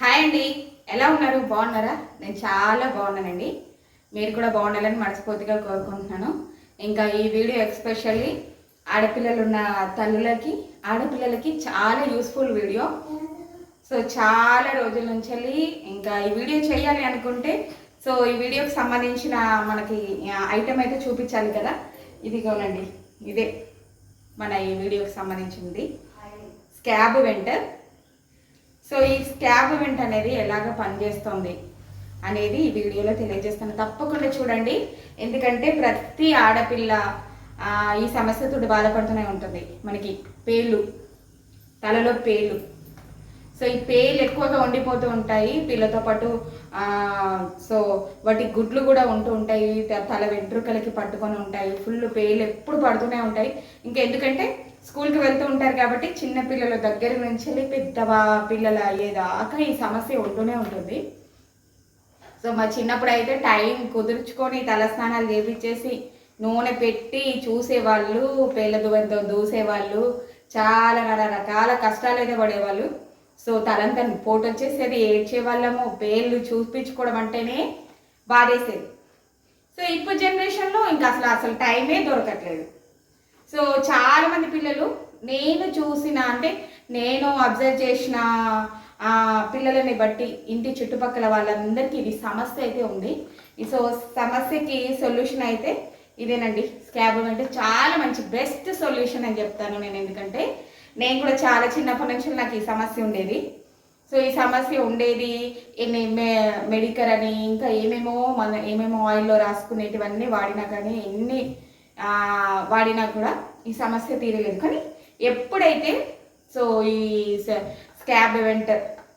Hi అండి. ఎలా ఉన్నారు? బాగున్నారా? నేను చాలా బాగున్నానండి. మీరు కూడా బాగుండాలని మనస్ఫూర్తిగా కోరుకుంటున్నాను. ఇంకా ఈ వీడియో ఎక్స్పెషల్లీ ఆడపిల్లలు ఉన్న తల్లులకి ఆడపిల్లలకి చాలా యూస్ఫుల్ వీడియో. సో చాలా రోజుల నుంచి ఇంకా ఈ వీడియో చేయాలి అనుకుంటే సో ఈ వీడియోకి సంబంధించిన మనకి ఐటమ్ అయితే చూపించాలి కదా? ఇదిగోనండి. ఇదే మన ఈ వీడియోకి సంబంధించింది స్కాబ్ వెంటర్. సో ఈ స్కాబ్ వెంట్ అనేది ఎలాగ పనిచేస్తుంది అనేది ఈ వీడియోలో తెలియజేస్తాను. తప్పకుండా చూడండి. ఎందుకంటే ప్రతి ఆడపిల్ల ఈ సమస్యతో బాధపడుతూనే ఉంటుంది. మనకి పేలు తలలో పేలు సో ఈ పేలు ఎక్కువగా ఉండిపోతూ ఉంటాయి. పిల్లతో పాటు సో వాటి గుడ్లు కూడా ఉంటూ ఉంటాయి. త- తల వెంట్రుకలకి పట్టుకొని ఉంటాయి. ఫుల్ పేలు ఎప్పుడు పడుతూనే ఉంటాయి. ఇంకా ఎందుకంటే స్కూల్కి వెళ్తూ ఉంటారు కాబట్టి చిన్న పిల్లల దగ్గర నుంచి పెద్ద పిల్లలు అయ్యేదాకా ఈ సమస్య ఉంటూనే ఉంటుంది. సో మా చిన్నప్పుడు అయితే టైం కుదుర్చుకొని తలస్నానాలు చేపించేసి నూనె పెట్టి చూసేవాళ్ళు పేర్ల దువ్వెనతో దూసేవాళ్ళు చాలా రకరకాల కష్టాలు అయితే పడేవాళ్ళు. సో తలంతా పోటు వచ్చేసేది ఏడ్చే వాళ్ళము పేర్లు చూపించుకోవడం అంటేనే బాధేసేది. సో ఇప్పుడు జనరేషన్లో ఇంకా అసలు అసలు టైమే దొరకట్లేదు. సో చాలా మంది పిల్లలు నేను చూసిన అంటే నేను అబ్జర్వ్ చేసిన పిల్లలని బట్టి ఇంటి చుట్టుపక్కల వాళ్ళందరికీ ఇది సమస్య అయితే ఉంది. ఈ సో సమస్యకి సొల్యూషన్ అయితే ఇదేనండి. స్కాబ్ అంటే చాలా మంచి బెస్ట్ సొల్యూషన్ అని చెప్తాను నేను ఎందుకంటే నేను కూడా చాలా చిన్నప్పటి నుంచి నాకు ఈ సమస్య ఉండేది. సో ఈ సమస్య ఉండేది మెడికర్ అని ఇంకా ఏమేమో మన ఏమేమో ఆయిల్లో రాసుకునేటివన్నీ వాడినా కానీ ఎన్ని వాడినా కూడా ఈ సమస్య తీరలేదు. కానీ ఎప్పుడైతే సో ఈ స్కాబ్ ఎవెంట్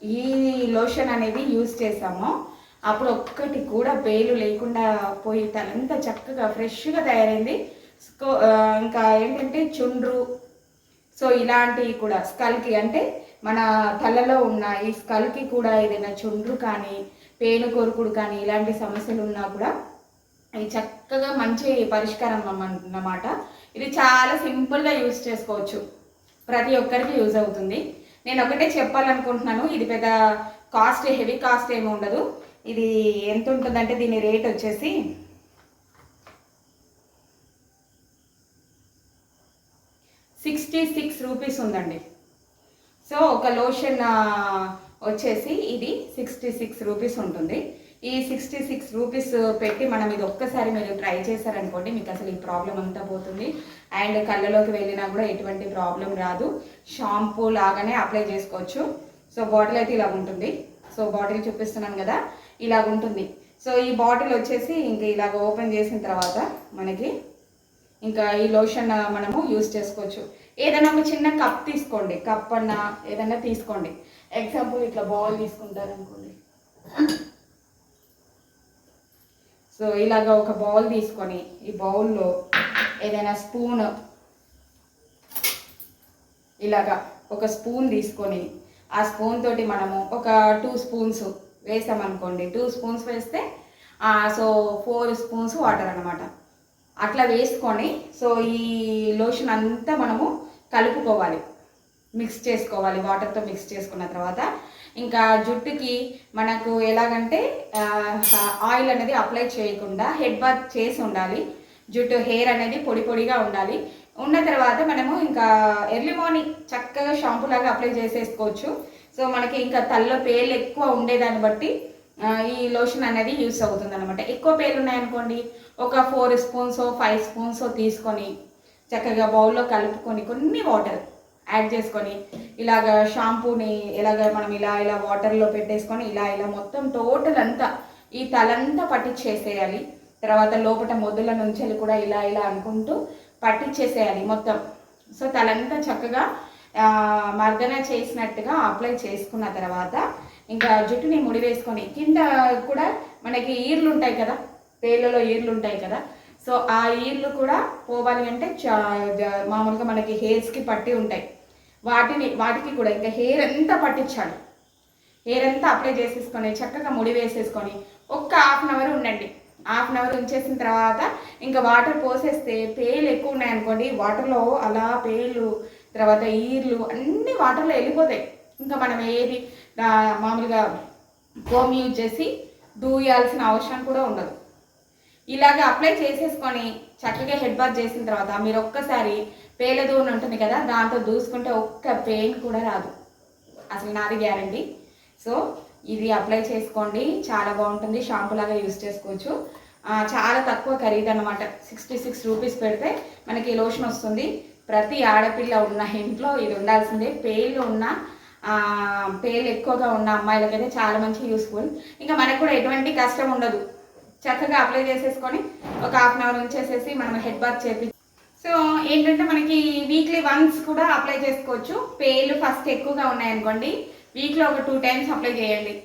ఈ లోషన్ అనేది యూజ్ చేసామో అప్పుడు ఒక్కటి కూడా పేలు లేకుండా పోయి తనంతా చక్కగా ఫ్రెష్గా తయారైంది. స్కో- ఇంకా ఏంటంటే చుండ్రు. సో ఇలాంటివి కూడా స్కల్కి అంటే మన తలలో ఉన్న ఈ స్కల్కి కూడా ఏదైనా చుండ్రు కానీ పేను కొరుకుడు కానీ ఇలాంటి సమస్యలు ఉన్నా కూడా ఇది చక్కగా మంచి పరిష్కారం అన్నమాట. ఇది చాలా సింపుల్గా యూజ్ చేసుకోవచ్చు. ప్రతి ఒక్కరికి యూజ్ అవుతుంది. నేను ఒకటే చెప్పాలనుకుంటున్నాను. ఇది పెద్ద కాస్ట్ హెవీ కాస్ట్ ఏమి ఉండదు. ఇది ఎంత ఉంటుందంటే దీని రేట్ వచ్చేసి సిక్స్టీ సిక్స్ రూపీస్ ఉందండి. సో ఒక లోషన్ వచ్చేసి ఇది సిక్స్టీ సిక్స్ రూపీస్ ఉంటుంది. ఈ సిక్స్టీ సిక్స్ రూపీస్ పెట్టి మనం ఇది ఒక్కసారి మీరు ట్రై చేశారనుకోండి మీకు అసలు ఈ ప్రాబ్లం అంతా పోతుంది. అండ్ కళ్ళలోకి వెళ్ళినా కూడా ఎటువంటి ప్రాబ్లం రాదు. షాంపూ లాగానే అప్లై చేసుకోవచ్చు. సో బాటిల్ అయితే ఇలా ఉంటుంది. సో బాటిల్ చూపిస్తున్నాను కదా ఇలాగ ఉంటుంది. సో ఈ బాటిల్ వచ్చేసి ఇంక ఇలాగ ఓపెన్ చేసిన తర్వాత మనకి ఇంకా ఈ లోషన్ మనము యూస్ చేసుకోవచ్చు. ఏదైనా ఒక చిన్న కప్ తీసుకోండి. కప్ అన్న ఏదైనా తీసుకోండి. ఎగ్జాంపుల్ ఇట్లా బౌల్ తీసుకుంటారు అనుకోండి సో ఇలాగ ఒక బౌల్ తీసుకొని ఈ బౌల్లో ఏదైనా స్పూన్ ఇలాగా ఒక స్పూన్ తీసుకొని ఆ స్పూన్ తోటి మనము ఒక టూ స్పూన్స్ వేసామనుకోండి టూ స్పూన్స్ వేస్తే సో ఫోర్ స్పూన్స్ వాటర్ అనమాట అట్లా వేసుకొని సో ఈ లోషన్ అంతా మనము కలుపుకోవాలి. మిక్స్ చేసుకోవాలి వాటర్తో మిక్స్ చేసుకున్న తర్వాత ఇంకా జుట్టుకి మనకు ఎలాగంటే ఆయిల్ అనేది అప్లై చేయకుండా హెడ్ బాత్ చేసి ఉండాలి. జుట్టు హెయిర్ అనేది పొడి పొడిగా ఉండాలి. ఉన్న తర్వాత మనము ఇంకా ఎర్లీ మార్నింగ్ చక్కగా షాంపూ లాగా అప్లై చేసేసుకోవచ్చు. సో మనకి ఇంకా తలలో పేర్లు ఎక్కువ ఉండేదాన్ని బట్టి ఈ లోషన్ అనేది యూస్ అవుతుంది అనమాట ఎక్కువ పేర్లు ఉన్నాయనుకోండి ఒక ఫోర్ స్పూన్స్ ఫైవ్ స్పూన్స్ తీసుకొని చక్కగా బౌల్లో కలుపుకొని కొన్ని వాటర్ యాడ్ చేసుకొని ఇలాగ షాంపూని ఇలాగ మనం ఇలా ఇలా వాటర్లో పెట్టేసుకొని ఇలా ఇలా మొత్తం టోటల్ అంతా ఈ తలంతా పట్టించేసేయాలి తర్వాత లోపల మొదల నుంచి కూడా ఇలా ఇలా అనుకుంటూ పట్టించేసేయాలి మొత్తం. సో తలంతా చక్కగా మర్దన చేసినట్టుగా అప్లై చేసుకున్న తర్వాత ఇంకా జుట్టుని ముడి వేసుకొని కింద కూడా మనకి ఈర్లు ఉంటాయి కదా పేర్లలో ఈర్లు ఉంటాయి కదా. సో ఆ ఈర్లు కూడా పోవాలి అంటే చా- మామూలుగా మనకి హెయిర్స్కి పట్టి ఉంటాయి. వాటిని వాటికి కూడా ఇంకా హెయిర్ అంతా పట్టించాలి? హెయిర్ అంతా అప్లై చేసేసుకొని చక్కగా ముడి వేసేసుకొని ఒక్క హాఫ్ అన్ అవర్ ఉండండి. హాఫ్ అన్ అవర్ ఉంచేసిన తర్వాత ఇంకా వాటర్ పోసేస్తే పేలు ఎక్కువ ఉన్నాయనుకోండి వాటర్లో అలా పేలు తర్వాత ఈర్లు అన్నీ వాటర్లో వెళ్ళిపోతాయి. ఇంకా మనం ఏది మామూలుగా కోమ్ యూజ్ చేసి దూయాల్సిన అవసరం కూడా ఉండదు. ఇలాగ అప్లై చేసేసుకొని చక్కగా హెడ్ బాత్ చేసిన తర్వాత మీరు ఒక్కసారి పేలదూని ఉంటుంది కదా దాంతో దూసుకుంటే ఒక్క పెయిన్ కూడా రాదు. అసలు నాది గ్యారంటీ. సో ఇది అప్లై చేసుకోండి. చాలా బాగుంటుంది. షాంపూ లాగా యూస్ చేసుకోవచ్చు. చాలా తక్కువ ఖరీదు అనమాట సిక్స్టీ సిక్స్ రూపీస్ పెడితే మనకి లోషన్ వస్తుంది. ప్రతి ఆడపిల్ల ఉన్న ఇంట్లో ఇది ఉండాల్సిందే. పేర్లు ఉన్న పేలు పేర్లు ఎక్కువగా ఉన్న అమ్మాయిలకైతే చాలా మంచి యూస్ఫుల్. ఇంకా మనకు కూడా ఎటువంటి కష్టం ఉండదు. చక్కగా అప్లై చేసేసుకొని ఒక హాఫ్ అన్ అవర్ ఉంచేసేసి మనం హెడ్ బాత్ చేపి సో ఏంటంటే మనకి వీక్లీ వన్స్ కూడా అప్లై చేసుకోవచ్చు. పేలు ఫస్ట్ ఎక్కువగా ఉన్నాయనుకోండి వీక్లో ఒక టూ టైమ్స్ అప్లై చేయండి.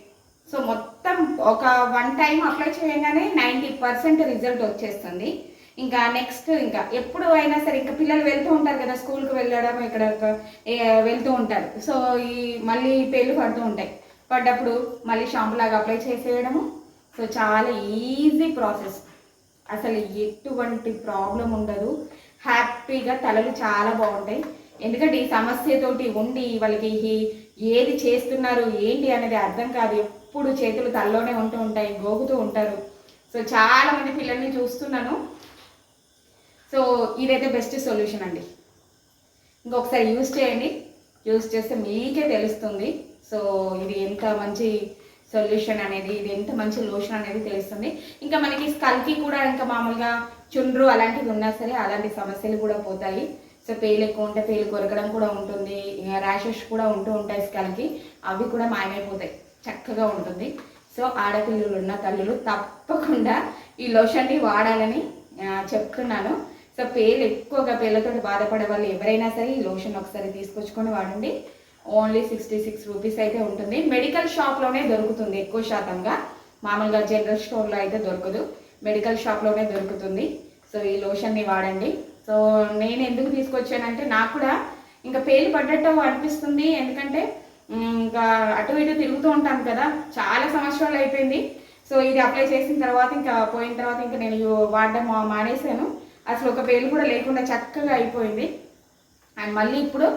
సో మొత్తం ఒక వన్ టైం అప్లై చేయగానే నైంటీ పర్సెంట్ రిజల్ట్ వచ్చేస్తుంది. ఇంకా నెక్స్ట్ ఇంకా ఎప్పుడు అయినా సరే ఇంకా పిల్లలు వెళ్తూ ఉంటారు కదా స్కూల్కి వెళ్ళడం ఇక్కడ వెళ్తూ ఉంటారు. సో ఈ మళ్ళీ పేర్లు పడుతూ ఉంటాయి. పడ్డప్పుడు మళ్ళీ షాంపూ లాగా అప్లై చేసేయడము. సో చాలా ఈజీ ప్రాసెస్ అసలు ఎటువంటి ప్రాబ్లం ఉండదు. హ్యాపీగా తలలు చాలా బాగుంటాయి. ఎందుకంటే ఈ సమస్యతోటి ఉండి వాళ్ళకి ఏది చేస్తున్నారు ఏంటి అనేది అర్థం కాదు. ఎప్పుడు చేతులు తలలోనే ఉంటూ ఉంటాయి గోగుతూ ఉంటారు. సో చాలా మంది పిల్లల్ని చూస్తున్నాను. సో ఇదైతే బెస్ట్ సొల్యూషన్ అండి. ఇంకొకసారి యూజ్ చేయండి. యూజ్ చేస్తే మీకే తెలుస్తుంది. సో ఇది ఎంత మంచి సొల్యూషన్ అనేది ఇది ఎంత మంచి లోషన్ అనేది తెలుస్తుంది. ఇంకా మనకి స్కల్కి కూడా ఇంకా మామూలుగా చుండ్రు అలాంటివి ఉన్నా సరే అలాంటి సమస్యలు కూడా పోతాయి. సో పేలు ఎక్కువ ఉంటే పేలు కొరకడం కూడా ఉంటుంది. ర్యాషెస్ కూడా ఉంటూ ఉంటాయి స్కల్కి. అవి కూడా మాయమైపోతాయి. చక్కగా ఉంటుంది. సో ఆడపిల్లలు ఉన్న తల్లులు తప్పకుండా ఈ లోషన్ని వాడాలని చెప్తున్నాను. సో పేలు ఎక్కువగా పేలతో బాధపడే వాళ్ళు ఎవరైనా సరే ఈ లోషన్ ఒకసారి తీసుకొచ్చుకొని వాడండి. ఓన్లీ సిక్స్టీ సిక్స్ రూపీస్ అయితే ఉంటుంది. మెడికల్ షాప్లోనే దొరుకుతుంది ఎక్కువ శాతంగా. మామూలుగా జనరల్ స్టోర్లో అయితే దొరకదు. మెడికల్ షాప్లోనే దొరుకుతుంది. సో ఈ లోషన్ని వాడండి. సో నేను ఎందుకు తీసుకొచ్చానంటే నాకు కూడా ఇంకా పేలు పడ్డట్టు అనిపిస్తుంది. ఎందుకంటే ఇంకా అటు ఇటు తిరుగుతూ ఉంటాను కదా. చాలా సంవత్సరాలు అయిపోయింది. సో ఇది అప్లై చేసిన తర్వాత ఇంకా పోయిన తర్వాత ఇంకా నేను వాడడం మానేశాను. అసలు ఒక పేలు కూడా లేకుండా చక్కగా అయిపోయింది. అండ్ మళ్ళీ ఇప్పుడు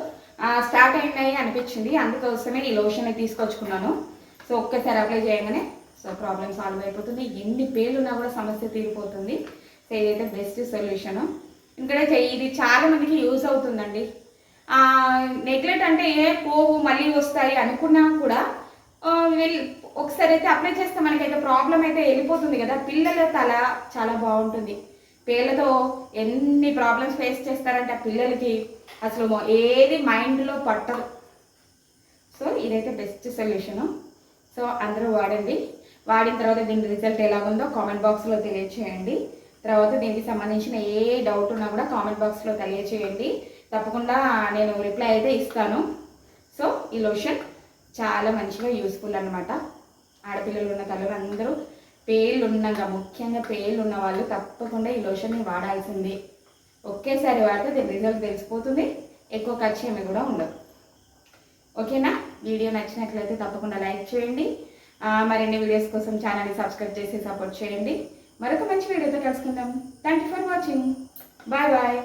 స్టార్ట్ అయినాయి అనిపించింది. అందుకోసమే ఈ లోషన్ తీసుకొచ్చుకున్నాను. సో ఒక్కసారి అప్లై చేయగానే సో ప్రాబ్లమ్ సాల్వ్ అయిపోతుంది. ఎన్ని పేర్లు ఉన్నా కూడా సమస్య తీరిపోతుంది. సో ఇదైతే బెస్ట్ సొల్యూషన్ ఎందుకంటే ఇది చాలా మందికి యూజ్ అవుతుందండి. నెగ్లెట్ అంటే ఏ పోవు మళ్ళీ వస్తాయి అనుకున్నా కూడా ఒకసారి అయితే అప్లై చేస్తే మనకైతే ప్రాబ్లం అయితే వెళ్ళిపోతుంది కదా. పిల్లల తల చాలా బాగుంటుంది. పిల్లలతో ఎన్ని ప్రాబ్లమ్స్ ఫేస్ చేస్తారంటే ఆ పిల్లలకి అసలు ఏది మైండ్లో పట్టదు. సో ఇదైతే బెస్ట్ సొల్యూషను సో అందరూ వాడండి. వాడిన తర్వాత దీని రిజల్ట్ ఎలా ఉందో కామెంట్ బాక్స్లో తెలియచేయండి. తర్వాత దీనికి సంబంధించిన ఏ డౌట్ ఉన్నా కూడా కామెంట్ బాక్స్లో తెలియచేయండి. తప్పకుండా నేను రిప్లై అయితే ఇస్తాను. సో ఈ లోషన్ చాలా మంచిగా యూస్ఫుల్ అనమాట ఆడపిల్లలు ఉన్న తల్లులు అందరూ పేర్లు ఉన్నాక ముఖ్యంగా పేర్లు ఉన్న వాళ్ళు తప్పకుండా ఈ లోషన్ని వాడాల్సిందే. ఒకేసారి వాడితే దీని రిజల్ట్ తెలిసిపోతుంది ఎక్కువ ఖర్చు ఏమి కూడా ఉండదు. ఓకేనా? వీడియో నచ్చినట్లయితే తప్పకుండా లైక్ చేయండి. మరిన్ని వీడియోస్ కోసం ఛానల్ని సబ్స్క్రైబ్ చేసి సపోర్ట్ చేయండి. మరొక మంచి వీడియోతో కలుసుకుందాం. Thank you for watching bye bye